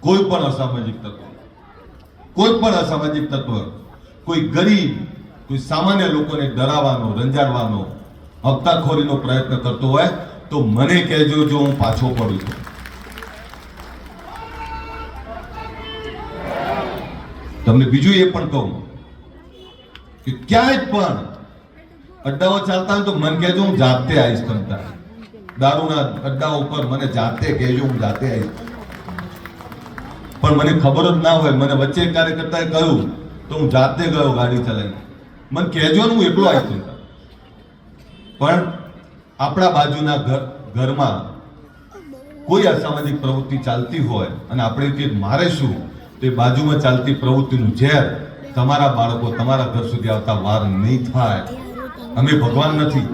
કોઈ પણ અસામાજિક તત્વ. કોઈ પણ અસામાજિક તત્વ. કોઈ ગરીબ, કોઈ સામાન્ય લોકોને ડરાવવાનો, રંજાડવાનો, હપ્તાખોરીનો પ્રયત્ન કરતો હોય તો મને કહેજો જો હું પાછો પડું છું. તમને બીજું એ પણ કહું કે ક્યાંય પણ અડ્ડાઓ ચાલતા હોય તો મને કહેજો હું જાતે આવીશ તમતા દારૂના અડ્ડાઓ ઉપર મને જાતે કહેજો હું જાતે આવીશ. પણ મને ખબર જ ના હોય, મને વચ્ચે એક કાર્યકર્તાએ કહ્યું, તો હું જાતે ગયો ગાડી ચલાવી મને કહેજો ને હું એટલો આવી છું. પણ આપણા બાજુના ઘર, ઘરમાં કોઈ અસામાજિક પ્રવૃત્તિ ચાલતી હોય અને આપણે કે મારે શું, તે બાજુમાં ચાલતી પ્રવૃત્તિનું ઝેર તમારા બાળકો તમારા ઘર સુધી આવતા વાર નહીં થાય. અમે ભગવાન નથી.